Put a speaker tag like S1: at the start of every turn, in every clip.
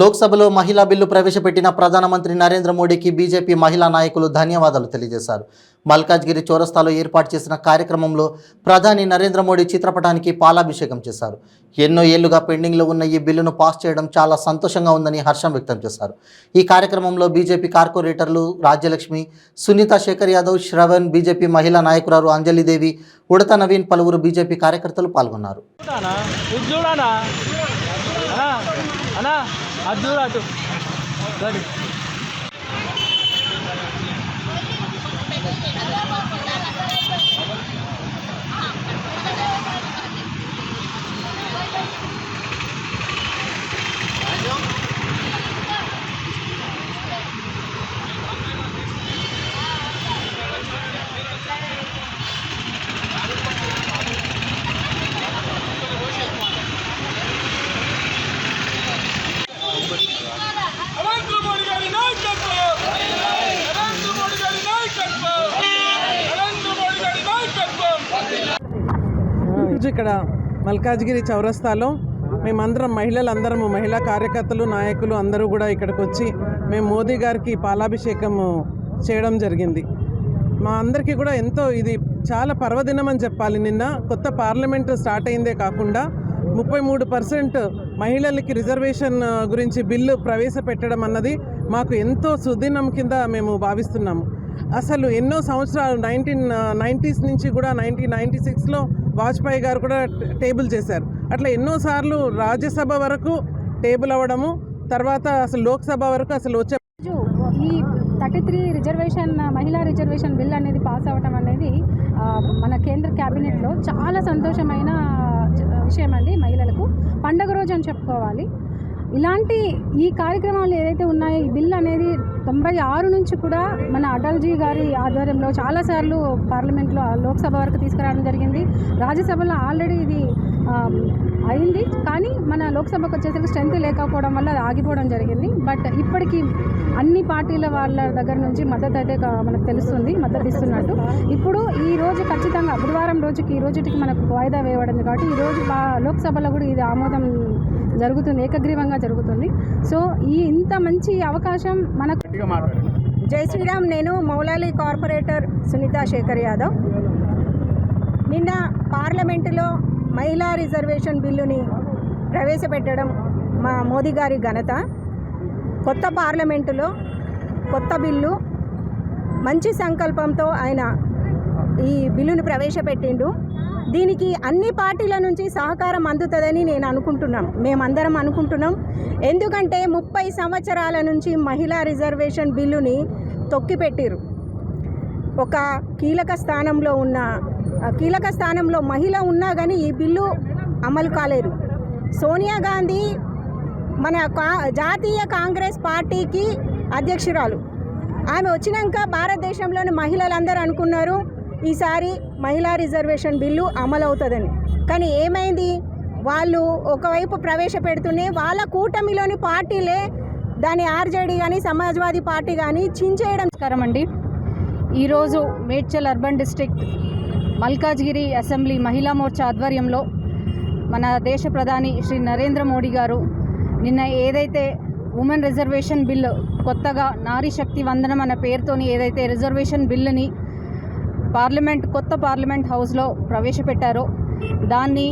S1: లోక్సభలో మహిళా బిల్లు ప్రవేశపెట్టిన ప్రధానమంత్రి నరేంద్ర మోడీకి బీజేపీ మహిళా నాయకులు ధన్యవాదాలు తెలియజేశారు. మల్కాజ్గిరి చౌరస్తాలో ఏర్పాటు చేసిన కార్యక్రమంలో ప్రధాని నరేంద్ర మోడీ చిత్రపటానికి పాలాభిషేకం చేశారు. ఎన్నో ఏళ్ళుగా పెండింగ్లో ఉన్న ఈ బిల్లును పాస్ చేయడం చాలా సంతోషంగా ఉందని హర్షం వ్యక్తం చేశారు. ఈ కార్యక్రమంలో బీజేపీ కార్పొరేటర్లు రాజ్యలక్ష్మి సునీత శేఖర్ యాదవ్ శ్రవణ్ బీజేపీ మహిళా నాయకురాలు అంజలిదేవి ఉడత నవీన్ పలువురు బీజేపీ కార్యకర్తలు పాల్గొన్నారు.
S2: అటు అటు సరే
S3: నరేంద్ర మోడీ గారి నాయకత్వం నరేంద్ర మోడీ గారి నాయకత్వం నరేంద్ర మోడీ గారి నాయకత్వం
S4: ఈరోజు ఇక్కడ మల్కాజ్గిరి చౌరస్తాలో మేమందరం మహిళలందరము మహిళా కార్యకర్తలు నాయకులు అందరూ కూడా ఇక్కడికి వచ్చి మేము మోదీ గారికి పాలాభిషేకం చేయడం జరిగింది. మా అందరికీ కూడా ఎంతో ఇది చాలా పర్వదినం అని చెప్పాలి. నిన్న కొత్త పార్లమెంట్ స్టార్ట్ అయిందే కాకుండా ముప్పై మూడు పర్సెంట్ మహిళలకి రిజర్వేషన్ గురించి బిల్లు ప్రవేశపెట్టడం అన్నది మాకు ఎంతో సుదినం కింద మేము భావిస్తున్నాము. అసలు ఎన్నో సంవత్సరాలు నైన్టీన్ నైంటీస్ నుంచి కూడా నైన్టీన్ నైంటీ సిక్స్లో వాజ్పేయి గారు కూడా టేబుల్ చేశారు. అట్లా ఎన్నోసార్లు రాజ్యసభ వరకు టేబుల్ అవ్వడము తర్వాత అసలు లోక్సభ వరకు అసలు వచ్చే
S5: రోజు ఈ థర్టీ త్రీ రిజర్వేషన్ మహిళా రిజర్వేషన్ బిల్ అనేది పాస్ అవ్వటం అనేది మన కేంద్ర క్యాబినెట్లో చాలా సంతోషమైన విషయం అండి మహిళలకు. పండగ రోజు అని చెప్పుకోవాలి. ఇలాంటి ఈ కార్యక్రమాలు ఏదైతే ఉన్నాయో ఈ బిల్ అనేది తొంభై ఆరు నుంచి కూడా మన అటల్జీ గారి ఆధ్వర్యంలో చాలాసార్లు పార్లమెంట్లో లోక్సభ వరకు తీసుకురావడం జరిగింది. రాజ్యసభలో ఆల్రెడీ ఇది అయింది. కానీ మన లోక్సభకు వచ్చేసరికి స్ట్రెంత్ లేకపోవడం వల్ల అది ఆగిపోవడం జరిగింది. బట్ ఇప్పటికీ అన్ని పార్టీల వాళ్ళ దగ్గర నుంచి మద్దతు అయితే మనకు తెలుస్తుంది మద్దతు ఇస్తున్నట్టు. ఇప్పుడు ఈ రోజు ఖచ్చితంగా బుధవారం రోజుకి ఈ రోజుకి మనకు వాయిదా వేయబడింది. కాబట్టి ఈ రోజు లోక్సభలో కూడా ఇది ఆమోదం జరుగుతుంది ఏకగ్రీవంగా జరుగుతుంది. సో ఈ ఇంత మంచి అవకాశం మనకు
S6: జై శ్రీరామ్ నేను మౌలాలి కార్పొరేటర్ సునీత శేఖర్ యాదవ్. నిన్న పార్లమెంటులో మహిళా రిజర్వేషన్ బిల్లుని ప్రవేశపెట్టడం మా మోదీ గారి ఘనత. కొత్త పార్లమెంటులో కొత్త బిల్లు మంచి సంకల్పంతో ఆయన ఈ బిల్లును ప్రవేశపెట్టిండు. దీనికి అన్ని పార్టీల నుంచి సహకారం అందుతుందని నేను అనుకుంటున్నాం మేమందరం అనుకుంటున్నాం. ఎందుకంటే ముప్పై సంవత్సరాల నుంచి మహిళా రిజర్వేషన్ బిల్లుని తొక్కిపెట్టిరు ఒక కీలక స్థానంలో ఉన్న కీలక స్థానంలో మహిళ ఉన్నా కానీ ఈ బిల్లు అమలు కాలేదు. సోనియా గాంధీ మన కా జాతీయ కాంగ్రెస్ పార్టీకి అధ్యక్షురాలు. ఆమె వచ్చినాక భారతదేశంలోని మహిళలందరూ అనుకున్నారు ఈసారి మహిళా రిజర్వేషన్ బిల్లు అమలు అవుతుందని కానీ ఏమైంది? వాళ్ళు ఒకవైపు ప్రవేశపెడుతూనే వాళ్ళ కూటమిలోని పార్టీలే దాని ఆర్జేడీ కానీ సమాజ్వాదీ పార్టీ కానీ చించేయడం
S5: నమస్కారం అండి ఈరోజు Medchal urban district Malkajgiri assembly మహిళా మోర్చా ఆధ్వర్యంలో మన దేశ ప్రధాని శ్రీ నరేంద్ర మోడీ గారు నిన్న ఏదైతే ఉమెన్ రిజర్వేషన్ బిల్లు కొత్తగా నారీ శక్తి వందనం అనే పేరుతోని ఏదైతే రిజర్వేషన్ బిల్లుని పార్లమెంట్ కొత్త పార్లమెంట్ హౌస్లో ప్రవేశపెట్టారో. దాన్ని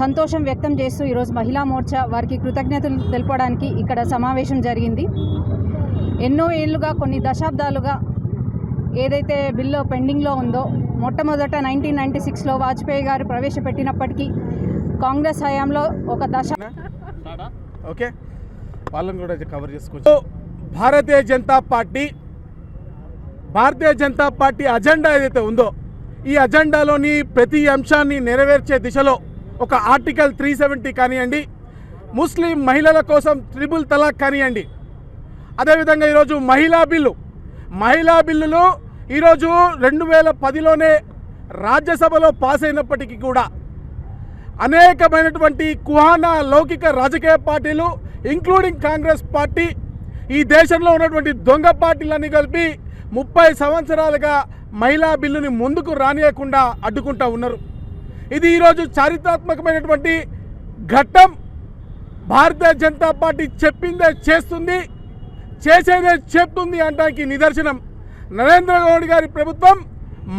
S5: సంతోషం వ్యక్తం చేస్తూ ఈరోజు మహిళా మోర్చా వారికి కృతజ్ఞతలు తెలపడానికి ఇక్కడ సమావేశం జరిగింది. ఎన్నో ఏళ్ళుగా కొన్ని దశాబ్దాలుగా ఏదైతే బిల్లు పెండింగ్లో ఉందో మొట్టమొదట నైన్టీన్ నైంటీ సిక్స్లో వాజ్పేయి గారు ప్రవేశపెట్టినప్పటికీ కాంగ్రెస్ హయాంలో ఒక దశ
S3: ఓకే. వాళ్ళని కూడా కవర్ చేసుకోవచ్చు. Bharatiya Janata party Bharatiya Janata party agenda ఏదైతే ఉందో ఈ అజెండాలోని ప్రతి అంశాన్ని నెరవేర్చే దిశలో ఒక ఆర్టికల్ త్రీ సెవెంటీ కానివ్వండి ముస్లిం మహిళల కోసం ట్రిపుల్ తలాక్ కానివ్వండి. అదేవిధంగా ఈరోజు మహిళా బిల్లు. మహిళా బిల్లులు ఈరోజు రెండు వేల పదిలోనే రాజ్యసభలో పాస్ అయినప్పటికీ కూడా అనేకమైనటువంటి కుహానా లౌకిక రాజకీయ పార్టీలు ఇంక్లూడింగ్ కాంగ్రెస్ పార్టీ ఈ దేశంలో ఉన్నటువంటి దొంగ పార్టీలన్నీ కలిపి ముప్పై సంవత్సరాలుగా మహిళా బిల్లుని ముందుకు రానియకుండా అడ్డుకుంటా ఉన్నారు. ఇది ఈరోజు చారిత్రాత్మకమైనటువంటి ఘట్టం. భారతీయ జనతా పార్టీ చెప్పిందే చేస్తుంది చేసేదే చెప్తుంది అనడానికి నిదర్శనం. నరేంద్ర మోడీ గారి ప్రభుత్వం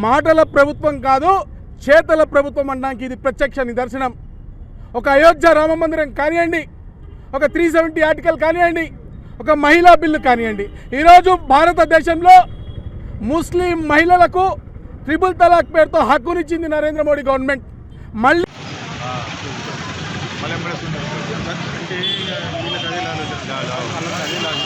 S3: మాటల ప్రభుత్వం కాదు చేతల ప్రభుత్వం అనడానికి ఇది ప్రత్యక్ష నిదర్శనం. ఒక అయోధ్య రామ మందిరం కానివ్వండి ఒక త్రీ సెవెంటీ ఆర్టికల్ కానివ్వండి ఒక మహిళా బిల్లు కానివ్వండి ఈరోజు భారతదేశంలో ముస్లిం మహిళలకు ట్రిపుల్ తలాక్ పేరుతో హక్కునిచ్చింది నరేంద్ర మోడీ గవర్నమెంట్. మళ్ళీ
S7: అంటే వీళ్ళకి